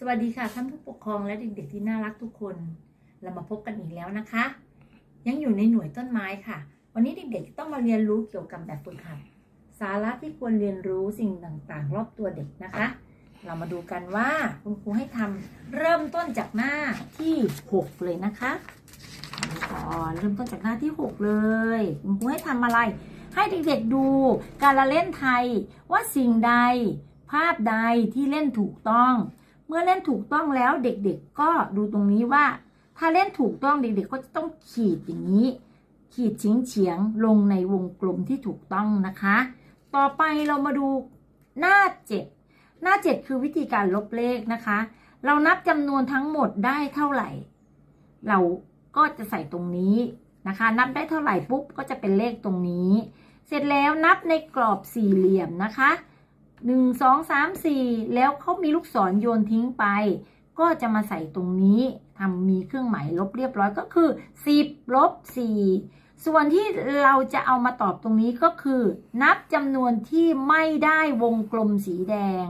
สวัสดีค่ะท่านผู้ปกครองและเด็กๆที่น่ารักทุกคน เรามาพบกันอีกแล้วนะคะ ยังอยู่ในหน่วยต้นไม้ค่ะ วันนี้เด็กๆต้องมาเรียนรู้เกี่ยวกับแบบฝึกหัด สาระที่ควรเรียนรู้สิ่งต่างๆ รอบตัวเด็กนะคะ เรามาดูกันว่าคุณครูให้ทำเริ่มต้นจากหน้าที่ 6 เลยนะคะก่อนเริ่มต้นจากหน้าที่ 6 เลยคุณครูให้ทำอะไร ให้เด็กๆดูการละเล่นไทยว่าสิ่งใด ภาพใดที่เล่นถูกต้อง เมื่อเล่นถูกต้องแล้วเด็กๆก็ดูตรงนี้ว่า ถ้าเล่นถูกต้องเด็กๆ ก็จะต้องขีดอย่างนี้ ขีดเฉียงเฉียงๆลงในวงกลมที่ถูกต้องนะคะ ต่อไปเรามาดูหน้า 7 หน้า 7 คือวิธีการลบเลขนะคะ เรานับจำนวนทั้งหมดได้เท่าไหร่ เราก็จะใส่ตรงนี้นะคะ นับได้เท่าไหร่ปุ๊บก็จะเป็นเลขตรงนี้ เสร็จแล้วนับในกรอบสี่เหลี่ยมนะคะ หนึ่งสองสามสี่แล้วเขามีลูกศรโยนทิ้งไป ก็จะมาใส่ตรงนี้ทำมีเครื่องหมายลบเรียบร้อยก็คือ10ลบ4ส่วนที่เราจะเอามาตอบตรงนี้ก็คือ นับจำนวนที่ไม่ได้วงกลมสีแดง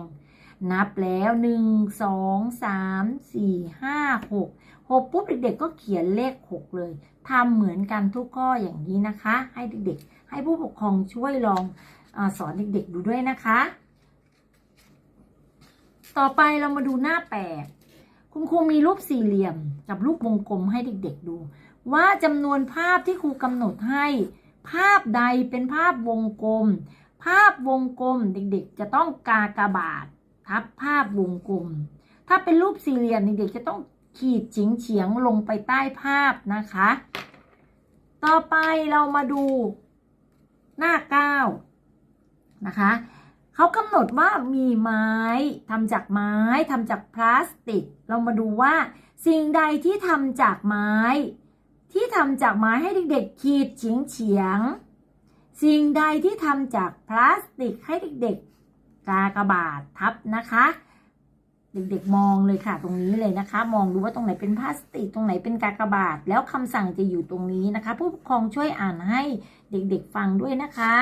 นับแล้ว1 2 3 4 5 6 6ปุ๊บเด็กๆก็เขียนเลข6เลยทำเหมือนกันทุกข้ออย่างนี้นะคะ ให้เด็กๆ ให้ผู้ปกครองช่วยลองอสอนเด็กๆดูด้วยนะคะ ต่อไปเรามาดูหน้า8คุณครูมีรูปสี่เหลี่ยมกับรูปวงกลมให้เด็กๆดู ว่าจำนวนภาพที่ครูกำหนดให้ ภาพใดเป็นภาพวงกลม ภาพวงกลมเด็กๆ จะต้องกากบาททับภาพวงกลม ถ้าเป็นรูปสี่เหลี่ยมเด็กๆจะต้องขีดเฉียงเฉียงลงไปใต้ภาพนะคะ ต่อไปเรามาดูหน้า9นะคะ เขากำหนดว่ามีไม้ทำจากไม้ทำจากพลาสติก เรามาดูว่า สิ่งใดที่ทำจากไม้ ที่ทำจากไม้ให้เด็กๆ ขีดเฉียงเฉียงๆสิ่งใดที่ทำจากพลาสติกให้เด็กๆ กากบาททับนะคะ เด็กๆมองเลยค่ะ ตรงนี้เลยนะคะ มองดูว่าตรงไหนเป็นพลาสติกตรงไหนเป็นกากบาทแล้วคำสั่งจะอยู่ตรงนี้นะคะ ผู้ปกครองช่วยอ่านให้เด็กๆฟังด้วยนะคะ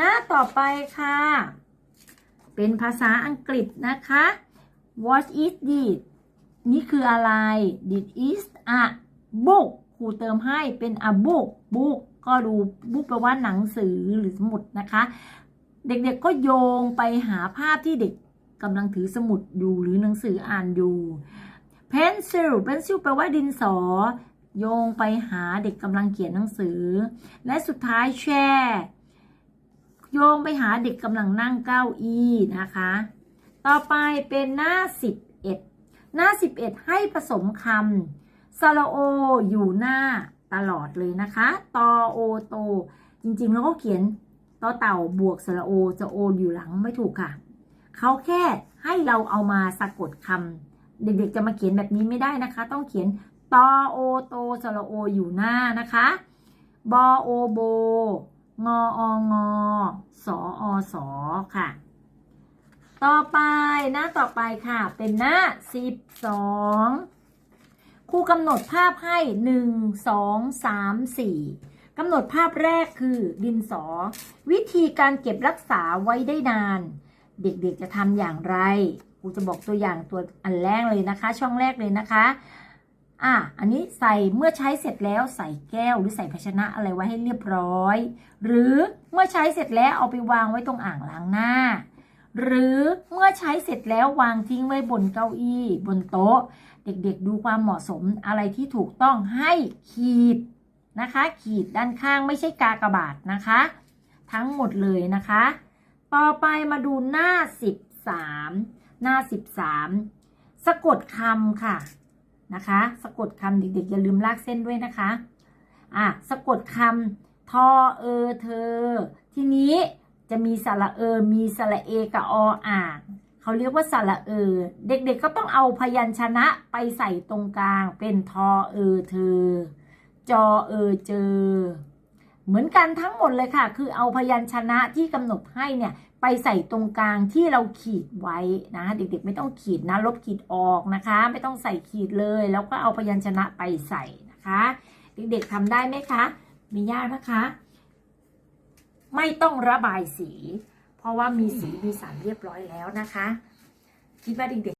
หน้าต่อไปค่ะ เป็นภาษาอังกฤษนะคะ What is this นี่คืออะไร This is a book ครูเติมให้เป็น a book book ก็ดู book แปลว่าหนังสือหรือสมุดนะคะ เด็กๆก็โยงไปหาภาพที่เด็กกำลังถือสมุดอยู่หรือหนังสืออ่านอยู่ pencil pencil แปลว่าดินสอ โยงไปหาเด็กกำลังเขียนหนังสือ และสุดท้าย chair โยงไปหาเด็กกำลังนั่งเก้าอี้นะคะ ต่อไปเป็นหน้า 11 หน้า 11 ให้ผสมคำสระโอ อยู่หน้าตลอดเลยนะคะตอโอโต จริงๆ แล้วก็เขียนต่อเต่าบวกสระโอจะโออยู่หลังไม่ถูกค่ะ เขาแค่ให้เราเอามาสะกดคำเด็กๆจะมาเขียนแบบนี้ไม่ได้นะคะ ต้องเขียนตอโอโตสระโออยู่หน้านะคะบอโอโบ งอองอสออสอค่ะ ต่อไปหน้าต่อไปค่ะ เป็นหน้า12ครูกำหนดภาพให้1 2 3 4กำหนดภาพแรกคือดินสอ วิธีการเก็บรักษาไว้ได้นาน เด็กๆจะทำอย่างไรครูจะบอกตัวอย่างตัวอันแรกเลยนะคะ ช่องแรกเลยนะคะ อะอันนี้ใส่เมื่อใช้เสร็จแล้วใส่แก้วหรือใส่ภาชนะอะไรไว้ให้เรียบร้อย หรือเมื่อใช้เสร็จแล้วเอาไปวางไว้ตรงอ่างล้างหน้า หรือเมื่อใช้เสร็จแล้ววางทิ้งไว้บนเก้าอี้ บนโต๊ะ เด็กๆดูความเหมาะสมอะไรที่ถูกต้องให้ขีดนะคะ ขีดด้านข้างไม่ใช่กากบาทนะคะ ทั้งหมดเลยนะคะ ต่อไปมาดูหน้า 13 หน้า 13 สะกดคำค่ะ นะคะ สะกดคำเด็กๆ อย่าลืมลากเส้นด้วยนะคะ อะ สะกดคำทอเออเธอ ทีนี้จะมีสระเออ มีสระเอกับออ่างเขาเรียกว่าสระเออ เด็กๆ ก็ต้องเอาพยัญชนะไปใส่ตรงกลางเป็นทอเออเธอ จอเออเจอ เหมือนกันทั้งหมดเลยค่ะ คือเอาพยัญชนะที่กำหนดให้เนี่ยไปใส่ตรงกลางที่เราขีดไว้นะ เด็กๆ ไม่ต้องขีดนะ ลบขีดออกนะคะ ไม่ต้องใส่ขีดเลย แล้วก็เอาพยัญชนะไปใส่นะคะ เด็กๆทำได้ไหมคะไม่ยากนะคะ ไม่ต้องระบายสี เพราะว่ามีสีมีสารเรียบร้อยแล้วนะคะ คิดว่าเด็กๆ